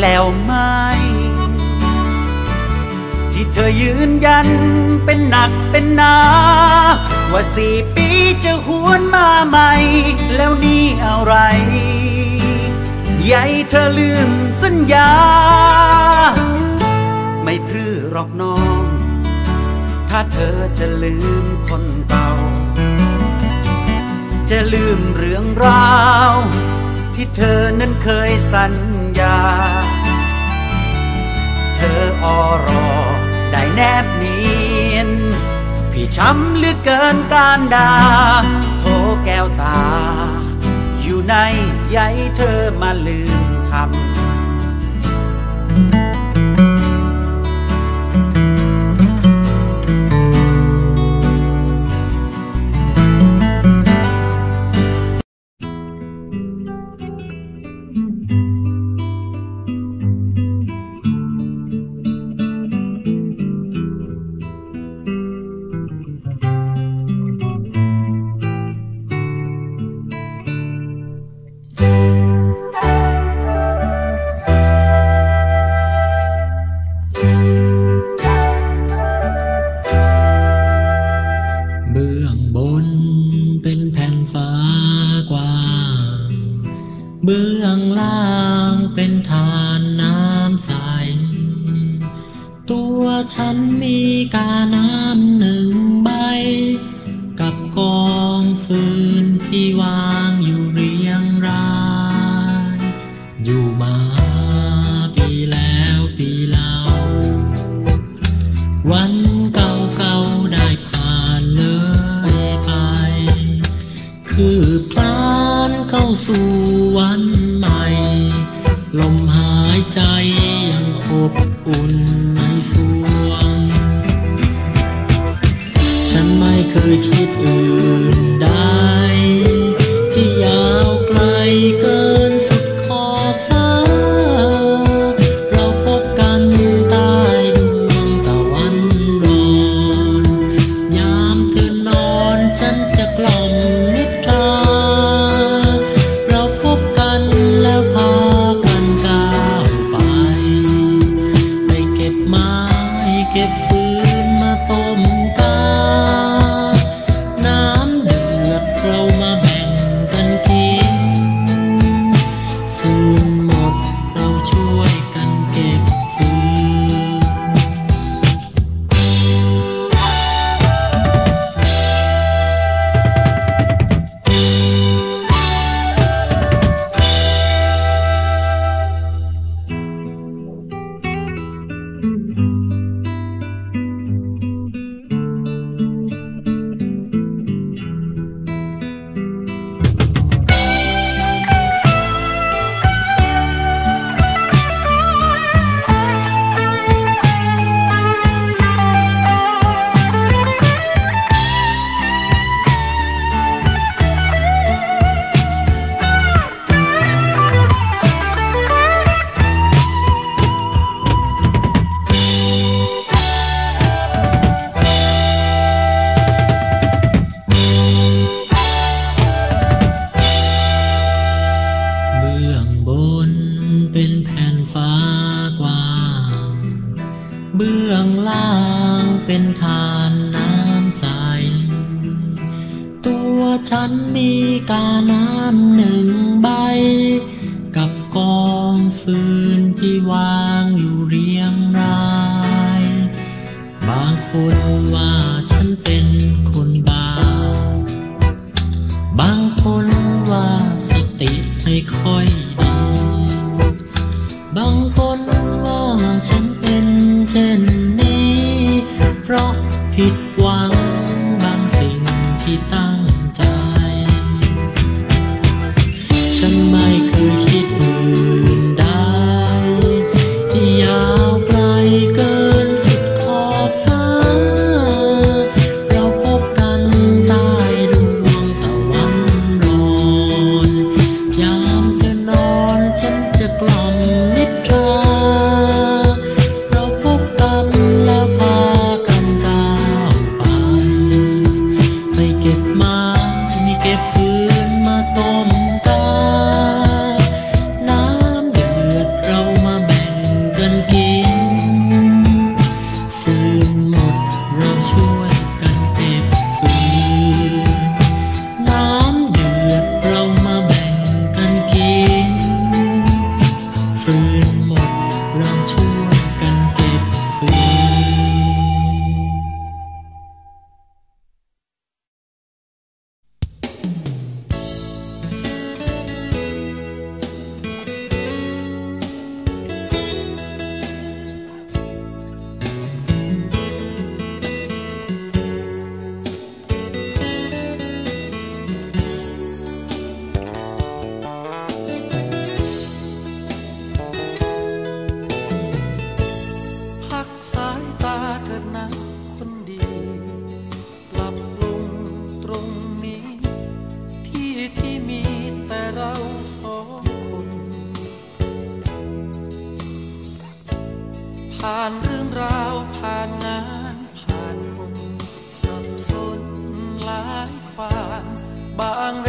แล้วไม่ ที่เธอยืนยันเป็นหนักเป็นหนา ว่าสี่ปีจะหวนมาใหม่ แล้วนี่อะไร ใหญ่เธอลืมสัญญา ไม่พรือรอกน้อง ถ้าเธอจะลืมคนเก่าจะลืมเรื่องราว ที่เธอนั้นเคยสัญ ยา เธออรอได้แนบเนียน พี่ช้ำหลือเกินการดา โทแก้วตา อยู่ในใยเธอมาลืมคำ เบื้องล่างเป็นฐานน้ำใส ตัวฉันมีกาน้ำหนึ่งใบ กับกองฟืนที่วาง สู่วันใหม่ ลมหายใจ เบื้องล่างเป็นทานน้ำใส ตัวฉันมีกาน้ำหนึ่งใบ กับกองฟืนที่วางอยู่เรียงราย บางคนว่าฉันเป็นคนบ้า บางคนว่าสติไม่ค่อยดี บาง 忙。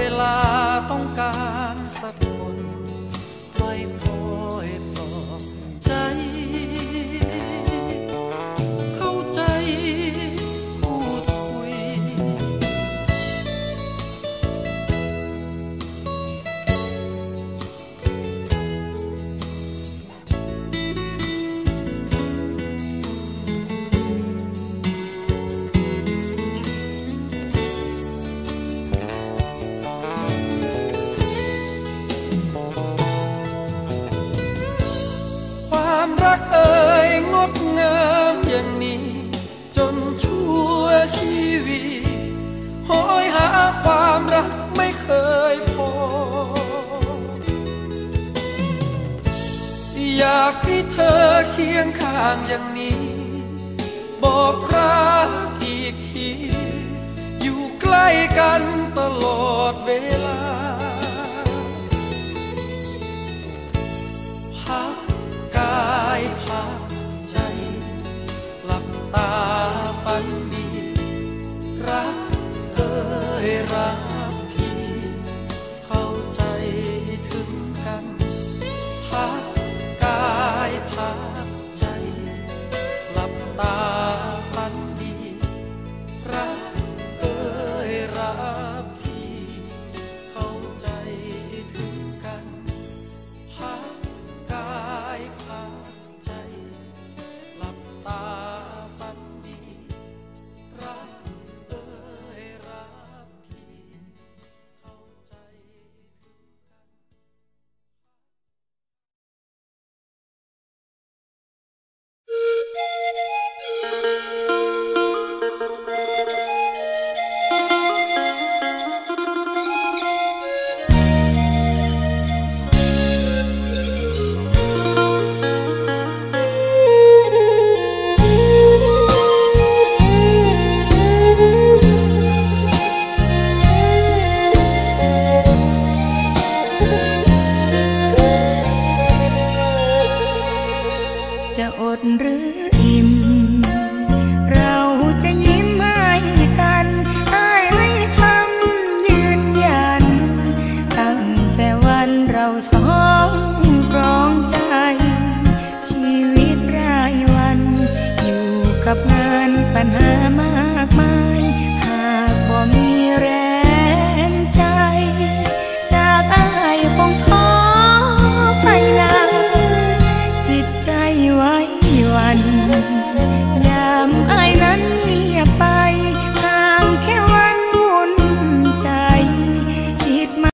ยงข้างอย่างนี้ บอกรักอีกที อยู่ใกล้กันตลอดเวลา กับงานปัญหามาก